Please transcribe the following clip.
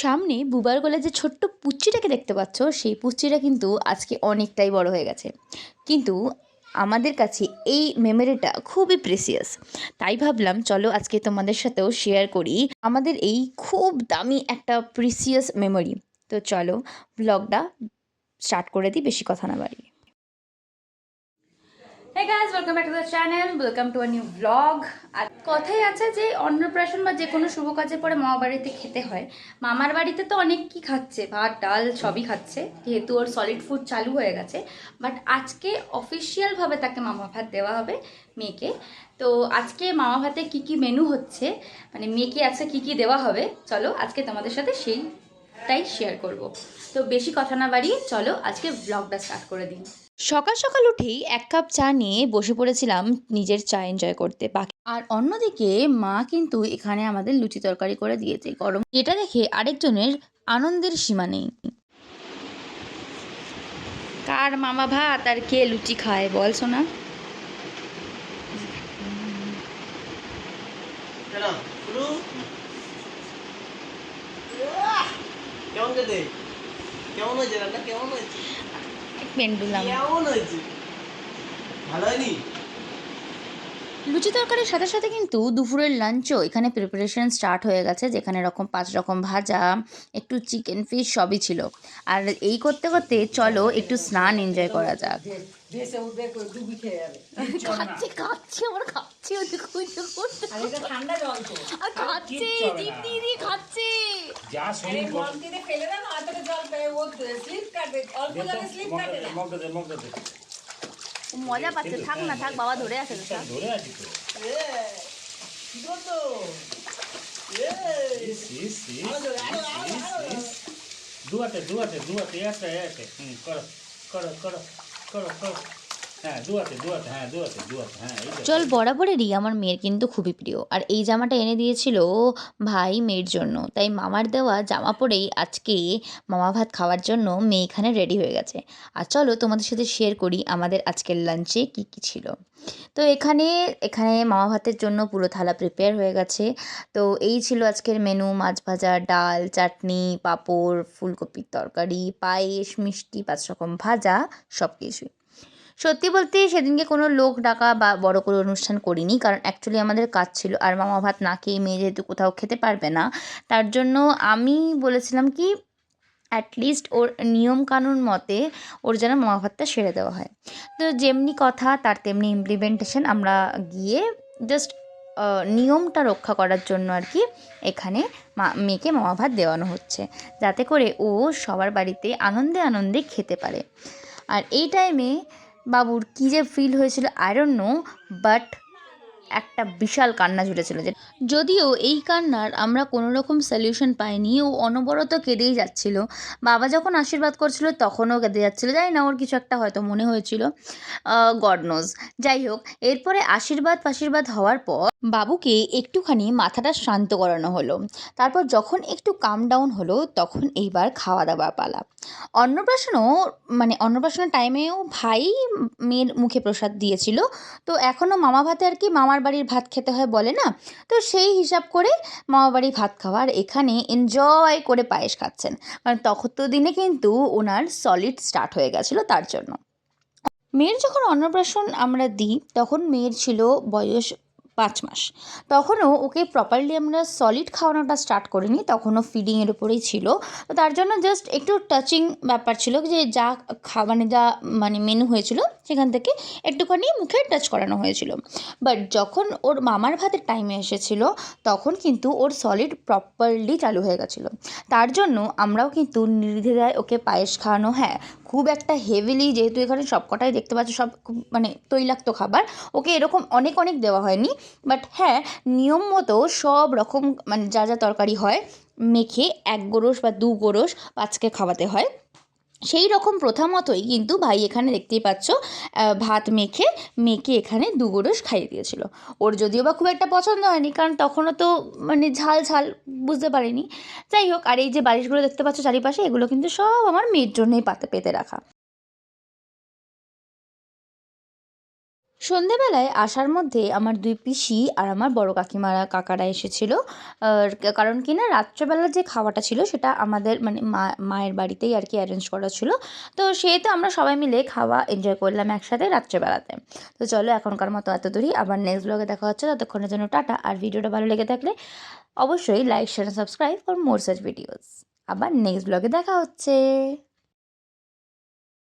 সামনে বুবার গলায় যে ছোট্ট পুচ্চিটাকে দেখতে পাচ্ছ, সেই পুচ্চিটা কিন্তু আজকে অনেকটাই বড় হয়ে গেছে। কিন্তু আমাদের কাছে এই মেমোরিটা খুবই প্রেসিয়াস তাই ভাবলাম, চলো আজকে তোমাদের সাথেও শেয়ার করি আমাদের এই খুব দামি একটা প্রিসিয়াস মেমোরি তো চলো ব্লগটা স্টার্ট করে দিই, বেশি কথা না বাড়ি hey guys welcome back to the channel welcome to a new blog আর কথাই আছে যে অন্নপ্রাশন বা যে কোনো শুভ কাজের পরে মামা বাড়িতে খেতে হয়। মামার বাড়িতে তো অনেক কি খাচ্ছে? ভাত, ডাল সবই খাচ্ছে। যেহেতু ওর সলিড ফুড চালু হয়ে গেছে। বাট আজকে অফিসিয়ালভাবে তাকে মামা ভাত দেওয়া হবে মেয়েকে। তো আজকে মামা ভাতে কী কী মেনু হচ্ছে? মানে মেয়েকে আজকে কী কী দেওয়া হবে? চলো আজকে তোমাদের সাথে সেইটাই শেয়ার করব। তো বেশি কথা না বাড়িয়ে চলো আজকে ব্লগটা স্টার্ট করে দিন সকাল সকাল উঠেই এক কাপ চা নিয়ে বসে পড়েছিলাম নিজের চা এনজয় করতে। বাকি আর অন্যদিকে মা কিন্তু এখানে আমাদের লুচি তরকারি করে দিয়েছে। গরম এটা দেখে আরেকজনের আনন্দের সীমা নেই। কার মামা ভাত আর কে লুচি খায় বল শোনা কেন? কেমন কেটে কেমন হয়েছে রান্না? কেমন হয়েছে? পেন্ডুলাম। কেমন হয়েছে? ভালো হয়নি? লুচি তরকারির সাথে সাথে কিন্তু দুপুরের লাঞ্চও এখানে প্রিপারেশন স্টার্ট হয়ে গেছে যেখানে রকম পাঁচ রকম ভাজা একটু চিকেন ফিশ সবই ছিল। আর এই করতে করতে চলো একটু স্নান এনজয় করা যাক। খাচ্ছে খাচ্ছে আমার খাচ্ছে ঠান্ডা জল খাচ্ছে দিয়ে দিয়ে খাচ্ছে। যা আরে শরীর মগ দিয়ে ফেলে দাও জল পেয়ে ও স্লিপ কাটবে। অল্প জলে স্লিপ কাটে না। মগদে মগদে ও মজা পাচ্ছে থাক না থাক বাবা ধরে আছে তো, ধরে আছি তো। দুয়াতে দুয়াতে দুয়াতে একটা একটা হুম করো করো করো করো করো। হ্যাঁ হ্যাঁ হ্যাঁ। চল বরাবরেরই আমার মেয়ের কিন্তু খুবই প্রিয়। আর এই জামাটা এনে দিয়েছিল ভাই মেয়ের জন্য। তাই মামার দেওয়া জামা পরেই আজকে মামা ভাত খাওয়ার জন্য মেয়ে এখানে রেডি হয়ে গেছে। আর চলো তোমাদের সাথে শেয়ার করি আমাদের আজকের লাঞ্চে কি কি ছিল। তো এখানে এখানে মামা ভাতের জন্য পুরো থালা প্রিপেয়ার হয়ে গেছে। তো এই ছিল আজকের মেনু মাছ ভাজা ডাল চাটনি পাঁপড় ফুলকপির তরকারি পায়েস মিষ্টি পাঁচ রকম ভাজা সব কিছুই সত্যি বলতে সেদিনকে কোনো লোক ডাকা বা বড় করে অনুষ্ঠান করিনি, কারণ অ্যাকচুয়ালি আমাদের কাজ ছিল আর মামা ভাত না খেয়ে মেয়ে যেহেতু কোথাও খেতে পারবে না, তার জন্য আমি বলেছিলাম কি অ্যাটলিস্ট ওর নিয়মকানুন মতে ওর যেন মামা ভাতটা সেরে দেওয়া হয়। তো যেমনি কথা তার তেমনি ইমপ্লিমেন্টেশন আমরা গিয়ে জাস্ট নিয়মটা রক্ষা করার জন্য আর কি এখানে মা, মেয়েকে মামা ভাত দেওয়ানো হচ্ছে, যাতে করে ও সবার বাড়িতে আনন্দে আনন্দে খেতে পারে। আর এই টাইমে বাবুর কী যে ফিল হয়েছিল আই নো বাট একটা বিশাল কান্না জুড়েছিল যে যদিও এই কান্নার আমরা কোনো রকম সলিউশন পাইনি, ও অনবরত কেঁদেই যাচ্ছিল। বাবা যখন আশীর্বাদ করছিল, তখনও কেঁদে যাচ্ছিল। জানি না ওর কিছু একটা হয়তো মনে হয়েছিল। গড নোজ যাই হোক, এরপরে আশীর্বাদ ফাশীর্বাদ হওয়ার পর বাবুকে একটুখানি মাথাটা শান্ত করানো হলো। তারপর যখন একটু কাম ডাউন হলো, তখন এইবার খাওয়া দাওয়া পালা। অন্নপ্রাশনও মানে অন্নপ্রাশনের টাইমেও ভাই মেয়ের মুখে প্রসাদ দিয়েছিল। তো এখনও মামা ভাতে আর কি মামার বাড়ির ভাত খেতে হয় বলে না? তো সেই হিসাব করে মামা বাড়ির ভাত খাওয়ার এখানে এনজয় করে পায়েস খাচ্ছেন। মানে তখন তো দিনে কিন্তু ওনার সলিড স্টার্ট হয়ে গেছিল তার জন্য। মেয়ের যখন অন্নপ্রাশন আমরা দিই, তখন মেয়ের ছিল বয়স পাঁচ মাস। তখনও ওকে প্রপারলি আমরা সলিড খাওয়ানোটা স্টার্ট করিনি, তখনও ফিডিংয়ের উপরেই ছিল। তো তার জন্য জাস্ট একটু টাচিং ব্যাপার ছিল যে যা খা মানে যা মানে মেনু হয়েছিল, সেখান থেকে একটুখানি মুখে টাচ করানো হয়েছিল। বাট যখন ওর মামার ভাতের টাইমে এসেছিল, তখন কিন্তু ওর সলিড প্রপারলি চালু হয়ে গেছিল। তার জন্য আমরাও কিন্তু নির্দ্বিধায় ওকে পায়েস খাওয়ানো হ্যাঁ খুব একটা হেভিলি যেহেতু এখানে সব কটাই দেখতে পাচ্ছ, সব মানে তৈলাক্ত খাবার, ওকে এরকম অনেক অনেক দেওয়া হয়নি বাট হ্যাঁ নিয়ম মতো সব রকম মানে যা যা তরকারি হয়, মেখে এক গোরস বা দু গোরস বাচ্চাকে খাওয়াতে হয়। সেই রকম প্রথা মতোই কিন্তু ভাই এখানে দেখতেই পাচ্ছ ভাত মেখে মেখে এখানে দু গোরস খাইয়ে দিয়েছিল। ওর যদিও বা খুব একটা পছন্দ হয়নি, কারণ তখনও তো মানে ঝাল ঝাল বুঝতে পারিনি। যাই হোক, আর এই যে বালিশগুলো দেখতে পাচ্ছ চারিপাশে, এগুলো কিন্তু সব আমার মেয়ের জন্যই পাতে, পেতে রাখা। সন্ধেবেলায় আসার মধ্যে আমার দুই পিসি আর আমার বড় কাকিমারা, কাকারা এসেছিল। কারণ কি না রাত্রেবেলার যে খাওয়াটা ছিল সেটা আমাদের মানে মা, মায়ের বাড়িতেই আর কি অ্যারেঞ্জ করা ছিল। তো সেহেতু আমরা সবাই মিলে খাওয়া এনজয় করলাম একসাথে রাত্রেবেলাতে। তো চলো এখনকার মতো এত দূরই আবার নেক্সট ব্লগে দেখা হচ্ছে। ততক্ষণের জন্য টাটা। আর ভিডিওটা ভালো লেগে থাকলে অবশ্যই like share subscribe for more such videos আবার নেক্সট ব্লগে দেখা হচ্ছে।